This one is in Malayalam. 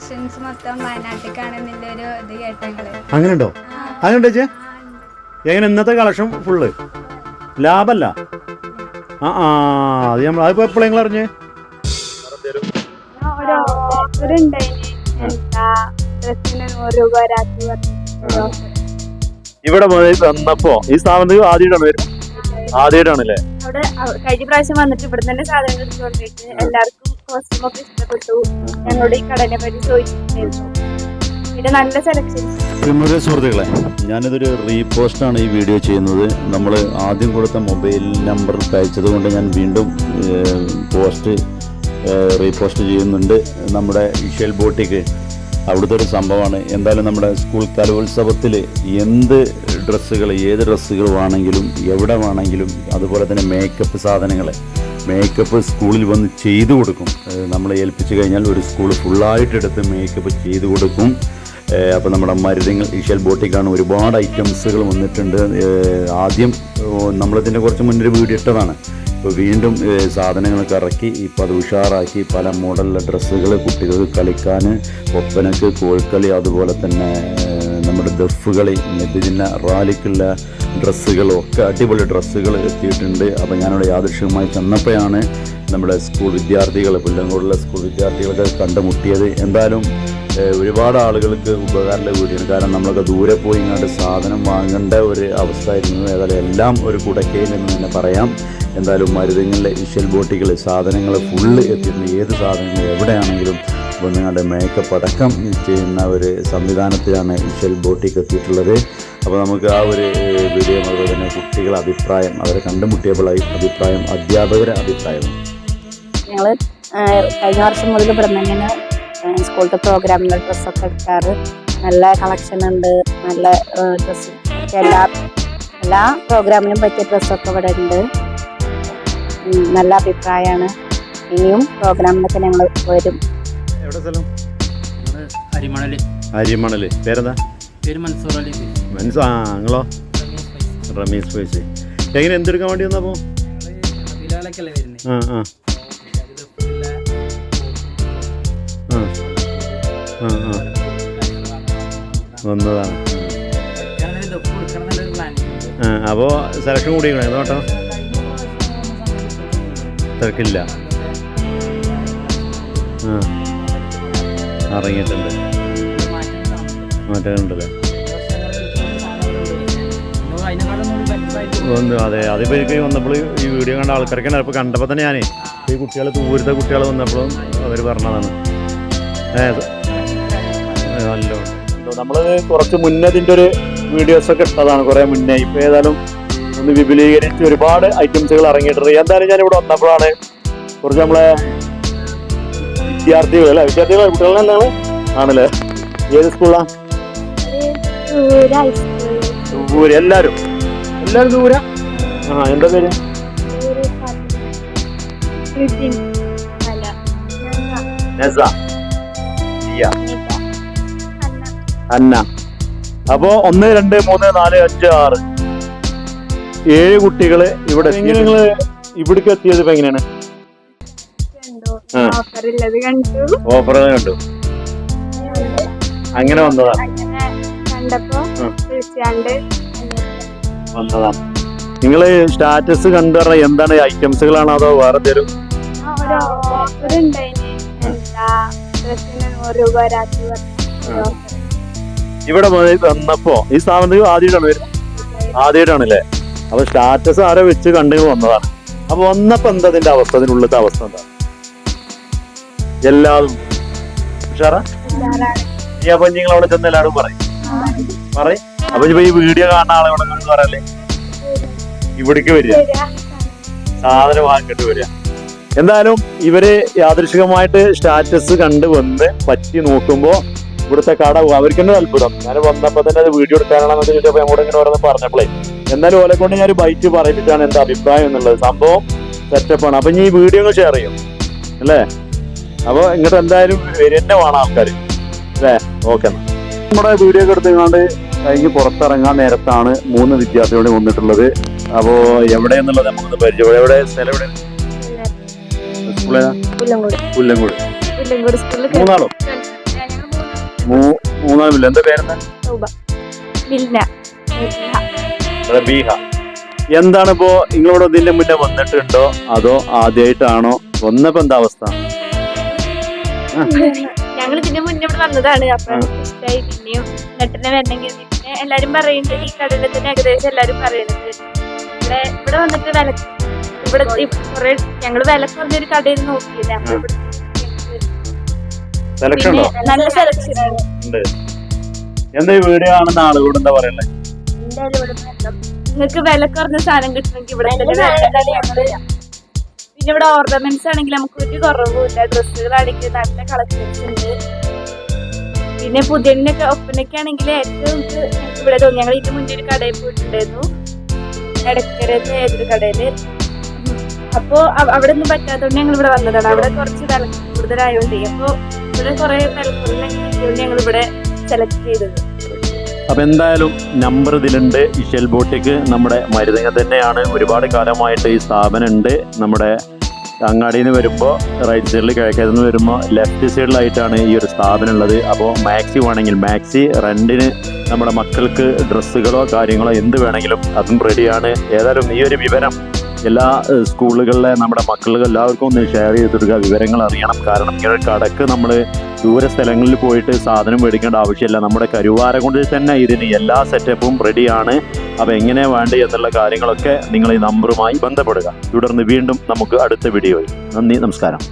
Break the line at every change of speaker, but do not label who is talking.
കളക്ഷൻസ് മൊത്തം ഒരു ഇത് കേട്ടങ്ങൾ
അങ്ങനെ ഉണ്ടോ അങ്ങനെ ചേ എങ്ങനെ ഇന്നത്തെ കളക്ഷൻ ഫുള്ള് ലാഭല്ല? ആ ആ അത് നമ്മൾ അതിപ്പോ എപ്പോഴെങ്കിലും അറിഞ്ഞേ? ഇവിടെ വന്നപ്പോ. ഈ സ്ഥാപനത്തിൽ ആദ്യമായിട്ടാണ് വരുന്നത്?
ആദ്യമായിട്ടാണല്ലേ? കഴിഞ്ഞ പ്രാവശ്യം വന്നിട്ട് ഇവിടെ തന്നെ സാധനങ്ങൾ എല്ലാവർക്കും കോസ്റ്റ്യൂം ഒക്കെ ഇഷ്ടപ്പെട്ടു. ഞങ്ങളുടെ ഈ കടനെ പറ്റി ചോദിച്ചിട്ടുണ്ടായിരുന്നു. നല്ല സെലക്ഷൻ
പ്രിയമുള്ള സുഹൃത്തുക്കളെ ഞാനിതൊരു റീപോസ്റ്റാണ് ഈ വീഡിയോ ചെയ്യുന്നത്. നമ്മൾ ആദ്യം കൊടുത്ത മൊബൈൽ നമ്പർ അയച്ചത് കൊണ്ട് ഞാൻ വീണ്ടും പോസ്റ്റ് റീപോസ്റ്റ് ചെയ്യുന്നുണ്ട്. നമ്മുടെ ഇഷൽ ബോട്ടിക്ക് അവിടുത്തെ ഒരു സംഭവമാണ്. എന്തായാലും നമ്മുടെ സ്കൂൾ കലോത്സവത്തിൽ എന്ത് ഡ്രസ്സുകൾ ഏത് ഡ്രസ്സുകൾ വേണമെങ്കിലും എവിടെ വേണമെങ്കിലും അതുപോലെ തന്നെ മേക്കപ്പ് സാധനങ്ങൾ മേക്കപ്പ് സ്കൂളിൽ വന്ന് ചെയ്തു കൊടുക്കും. നമ്മളെ ഏൽപ്പിച്ചു കഴിഞ്ഞാൽ ഒരു സ്കൂൾ ഫുള്ളായിട്ട് എടുത്ത് മേക്കപ്പ് ചെയ്തു കൊടുക്കും. അപ്പോൾ നമ്മുടെ മരുതങ്ങൾ ഇഷ്യൽ ബോട്ടിക്കാണ് ഒരുപാട് ഐറ്റംസുകൾ വന്നിട്ടുണ്ട്. ആദ്യം നമ്മളിതിന്റെ കുറച്ച് മുന്നൊരു വീഡിയോ ഇട്ടതാണ്. ഇപ്പോൾ വീണ്ടും സാധനങ്ങളൊക്കെ ഇറക്കി ഇപ്പോൾ അത് ഉഷാറാക്കി പല മോഡലിലെ ഡ്രസ്സുകൾ കുട്ടികൾക്ക് കളിക്കാൻ ഒപ്പനക്ക് കോഴിക്കളി അതുപോലെ തന്നെ നമ്മുടെ ദഫുകളെ നബിദിന റാലിക്കുള്ള ഡ്രസ്സുകളും ഒക്കെ അടിപൊളി ഡ്രസ്സുകൾ എത്തിയിട്ടുണ്ട്. അപ്പോൾ ഞാനിവിടെ യാദൃശ്യമായി ചെന്നപ്പോഴാണ് നമ്മുടെ സ്കൂൾ വിദ്യാർത്ഥികൾ പുല്ലങ്കോടുള്ള സ്കൂൾ വിദ്യാർത്ഥികളൊക്കെ കണ്ടുമുട്ടിയത്. എന്തായാലും ഒരുപാട് ആളുകൾക്ക് ഉപകാരമുള്ള വീഡിയോയാണ്. കാരണം നമ്മളൊക്കെ ദൂരെ പോയി ഇങ്ങോട്ട് സാധനം വാങ്ങേണ്ട ഒരു അവസ്ഥ ആയിരുന്നു ഏതായാലും എല്ലാം ഒരു കുടക്കയിൽ എന്ന് തന്നെ പറയാം. എന്തായാലും മരുതങ്ങളിലെ ഇഷ്യൽ ബോട്ടികൾ സാധനങ്ങൾ ഫുള്ള് എത്തിയിട്ടുണ്ട്. ഏത് സാധനങ്ങൾ എവിടെയാണെങ്കിലും ഇപ്പോൾ നിങ്ങളുടെ മേക്കപ്പ് അടക്കം ചെയ്യുന്ന ഒരു സംവിധാനത്തിലാണ് ഷെൽ ബോട്ടിക്ക് എത്തിയിട്ടുള്ളത്. അപ്പോൾ നമുക്ക് ആ ഒരു വീഡിയോ അതുപോലെ തന്നെ കുട്ടികളുടെ അഭിപ്രായം അവരെ കണ്ടുമുട്ടിയപ്പോൾ അഭിപ്രായം അധ്യാപകരുടെ അഭിപ്രായം.
ഞങ്ങൾ കഴിഞ്ഞ വർഷം മുതൽ ഏഹ് സ്കൂളിലത്തെ പ്രോഗ്രാമിന്റെ ഡ്രസ്സൊക്കെ എടുക്കാറ് നല്ല കളക്ഷൻ ഉണ്ട് നല്ല ഡ്രസ്സ്. എല്ലാ എല്ലാ പ്രോഗ്രാമിനും പറ്റിയ ഡ്രസ്സൊക്കെ ഇവിടെ ഉണ്ട്. നല്ല അഭിപ്രായമാണ്. ഇനിയും പ്രോഗ്രാമിനൊക്കെ ഞങ്ങൾ വരും.
എവിടെ സ്ഥലം?
അരിമണൽ.
അരിമണൽ. പേരെന്താ?
പേര് മൻസൂർ അലി.
മനസ്സാ നിങ്ങളോ? റമീസ് പൈസ എങ്ങനെ എന്തെടുക്കാൻ വേണ്ടി
വന്നാ പോ
ആ ആ. ആ ആ ആ. വന്നതാണ്. ആ അപ്പോൾ സെലക്ഷൻ കൂടി കേട്ടോ തിരക്കില്ല. ആ. ഇറങ്ങിയിട്ടുണ്ട് മാറ്റങ്ങളുണ്ടല്ലേ ഒന്ന് അതെ അതിപ്പോൾ എനിക്ക് വന്നപ്പോൾ ഈ വീഡിയോ കണ്ട ആൾക്കാർക്ക് ഇപ്പൊ കണ്ടപ്പോൾ തന്നെ ഞാനേ ഈ കുട്ടികൾ ദൂരത്തെ കുട്ടികൾ വന്നപ്പോഴും അവർ പറഞ്ഞതാണ്. നല്ല നമ്മൾ കുറച്ച് മുന്നേ ഇതിന്റെ ഒരു വീഡിയോസ് ഒക്കെ ഇട്ടതാണ് കുറേ മുന്നേ. ഇപ്പൊ ഏതായാലും ഒന്ന് വിപുലീകരിച്ച് ഒരുപാട് ഐറ്റംസുകൾ ഇറങ്ങിയിട്ടുണ്ട്. എന്തായാലും ഞാൻ ഇവിടെ വന്നപ്പോഴാണ് കുറച്ച് നമ്മളെ വിദ്യാർത്ഥികൾ അല്ലെ? വിദ്യാർത്ഥികൾ കുട്ടികളെന്നാണ് ആണല്ലേ? ഏത് സ്കൂളാ ദൂരെ എല്ലാരും? എല്ലാരും ദൂര? ആ എന്താ പേര്? അന്ന. അപ്പോ ഒന്ന് രണ്ട് മൂന്ന് നാല് അഞ്ച് ആറ്. ഏഴ് കുട്ടികൾ ഇവിടെ എങ്ങനെ നിങ്ങൾ ഇവിടേക്ക് എത്തിയത് ഇപ്പൊ എങ്ങനെയാണ്? ആ.
കണ്ടു.
ഓഫർ കണ്ടു. അങ്ങനെ വന്നതാ.
അങ്ങനെ കണ്ടപ്പോ വിളിച്ചാണ്ട്
വന്നതാണ് നിങ്ങൾ സ്റ്റാറ്റസ് കണ്ടു പറഞ്ഞാൽ എന്താണ്? ഐറ്റംസുകളാണോ അതോ വേറെ തരും
ഒരു ഓഫർ ഉണ്ടായിന്. എന്താ ഡ്രസ്സിന് നൂറ് രൂപ രാത്രി
ഇവിടെ വന്നപ്പോ ഈ സ്ഥാപനത്തിൽ ആദ്യമായിട്ടാണ് വരുന്നത്. ആദ്യമായിട്ടാണല്ലേ? അപ്പൊ സ്റ്റാറ്റസ് ആരോ വെച്ച് കണ്ടു വന്നതാണ്. അപ്പൊ വന്നപ്പോ എന്താ അതിന്റെ അവസ്ഥ? അതിനുള്ളത്തെ അവസ്ഥ എന്താ? എല്ലാതും ഉഷാറാ? ഈ അപ്പൊ നിങ്ങൾ അവിടെ ചെന്ന് എല്ലാവരും പറയും. പറയും. അപ്പൊ ഇപ്പൊ ഈ വീഡിയോ കാണുന്ന ആളെ ഇവിടെ കണ്ടു പറയല്ലേ? ഇവിടേക്ക് വരിക. സാധനം വാങ്ങിട്ട് വരിക. എന്തായാലും ഇവർ യാദൃശികമായിട്ട് സ്റ്റാറ്റസ് കണ്ട് വന്ന് പറ്റി നോക്കുമ്പോ ഇവിടുത്തെ കട അവർക്ക് തന്നെ അത്ഭുതം. ഞാൻ വന്നപ്പോ തന്നെ അത് വീഡിയോ എടുക്കാനാണെന്ന് ചോദിച്ചപ്പോ ഞങ്ങളോട് ഇങ്ങനെ ഓരോന്ന് പറഞ്ഞപ്പോഴേ എന്നാലും ഓലെ കൊണ്ട് ഞാൻ ഒരു ബൈറ്റ് പറയിപ്പിച്ചാണ് എന്റെ അഭിപ്രായം എന്നുള്ളത്. സംഭവം സെറ്റപ്പാണ് അപ്പൊ ഇനി ഈ വീഡിയോ ഷെയർ ചെയ്യും. അല്ലേ? അപ്പൊ ഇങ്ങോട്ട് എന്തായാലും വരുന്ന വേണം ആൾക്കാർ അല്ലേ? ഓക്കെ നമ്മുടെ വീഡിയോ എടുത്തുകൊണ്ട് കഴിഞ്ഞ് പുറത്തിറങ്ങാൻ നേരത്താണ് മൂന്ന് വിദ്യാർത്ഥികളോട് വന്നിട്ടുള്ളത്. അപ്പോ എവിടെയെന്നുള്ളത് നമുക്കൊന്ന് പരിചയം എവിടെ? സ്ഥലം എവിടെ?
പുല്ലങ്കോട്.
മൂന്നാളോ?
ഞങ്ങൾ
മൂ- മൂന്നാം മില്ല എന്താ പേരെന്താ? റബീഹ എന്താണ് ഇപ്പോ നിങ്ങളോട് ഇതിന്റെ മുന്നേ വന്നിട്ടുണ്ടോ? അതോ ആദ്യമായിട്ടാണോ വന്നപ്പോ എന്താ അവസ്ഥ?
ഞങ്ങൾ ഇതിന്റെ മുന്നേ ഇവിടെ വന്നതാണ്. അപ്പൊ ഇഷ്ടമായി പിന്നെയും നെട്ടിനെ വരണമെങ്കിൽ പിന്നെ എല്ലാരും പറയുന്നുണ്ട് ഈ കടലിൽ തന്നെ ഏകദേശം എല്ലാരും പറയുന്നുണ്ട്. ഇവിടെ ഇവിടെ വന്നിട്ട് വില ഇവിടെ കുറെ ഞങ്ങൾ വില കുറഞ്ഞൊരു കടയിൽ നോക്കിയില്ല. നല്ല സെലക്ഷൻ
ഉണ്ട്. എന്താ ഈ വീഡിയോ കാണുന്ന ആളുകളോട് എന്താ പറയല്ലേ
നിങ്ങൾക്ക് വില കുറഞ്ഞ സാധനം കിട്ടണമെങ്കിൽ ഇവിടെ പിന്നെ ഇവിടെ ഓർണമെന്റ്സ് ആണെങ്കിൽ നമുക്ക് ഒരു കുറവുമില്ല. ഡ്രസ്സുകളാണെങ്കിൽ നല്ല കളക്ഷൻസ് ഉണ്ട്. പിന്നെ പുതിയനൊക്കെ ഒപ്പനൊക്കെ ആണെങ്കിൽ ഏറ്റവും ഇവിടെ തോന്നി. ഞങ്ങൾ ഇതിന് മുന്നേ ഒരു കടയിൽ പോയിട്ടുണ്ടായിരുന്നു. ഇടക്കര ഏതൊരു കടയിൽ അപ്പോ അവ- അവിടെ ഒന്നും പറ്റാത്തതുകൊണ്ട് ഞങ്ങൾ ഇവിടെ വന്നതാണ്. അവിടെ കുറച്ച് വില കൂടുതലായോണ്ട്. അപ്പൊ ഇവിടെ കുറെ വിലക്കുറവിലൊക്കെ ഞങ്ങൾ ഇവിടെ സെലക്ട് ചെയ്തത്.
അപ്പൊ എന്തായാലും നമ്പർ ഇതിലുണ്ട്. ഈ ഷെൽ ബോട്ടിക്ക് നമ്മുടെ മരുതങ്ങ തന്നെയാണ്. ഒരുപാട് കാലമായിട്ട് ഈ സ്ഥാപനം ഉണ്ട്. നമ്മുടെ അങ്ങാടിയിൽ നിന്ന് വരുമ്പോൾ റൈറ്റ് സൈഡിൽ കിഴക്കേത് നിന്ന് വരുമ്പോൾ ലെഫ്റ്റ് സൈഡിലായിട്ടാണ് ഈ ഒരു സ്ഥാപനം ഉള്ളത് അപ്പോൾ മാക്സി വേണമെങ്കിൽ മാക്സി റെന്റിന് നമ്മുടെ മക്കൾക്ക് ഡ്രസ്സുകളോ കാര്യങ്ങളോ എന്ത് വേണമെങ്കിലും അതും റെഡിയാണ് ഏതായാലും ഈ ഒരു വിവരം എല്ലാ സ്കൂളുകളിലെ നമ്മുടെ മക്കൾക്ക് എല്ലാവർക്കും ഒന്ന് ഷെയർ ചെയ്ത് കൊടുക്കുക വിവരങ്ങൾ അറിയണം. കാരണം കടക്ക് നമ്മൾ ദൂര സ്ഥലങ്ങളിൽ പോയിട്ട് സാധനം മേടിക്കേണ്ട ആവശ്യമില്ല. നമ്മുടെ കരുവാര കൊണ്ട് തന്നെ ഇതിന് എല്ലാ സെറ്റപ്പും റെഡിയാണ് അപ്പോൾ എങ്ങനെ വേണ്ട എന്നുള്ള കാര്യങ്ങളൊക്കെ നിങ്ങൾ ഈ നമ്പറുമായി ബന്ധപ്പെടുക. തുടർന്ന് വീണ്ടും നമുക്ക് അടുത്ത വീഡിയോയിൽ നന്ദി നമസ്കാരം.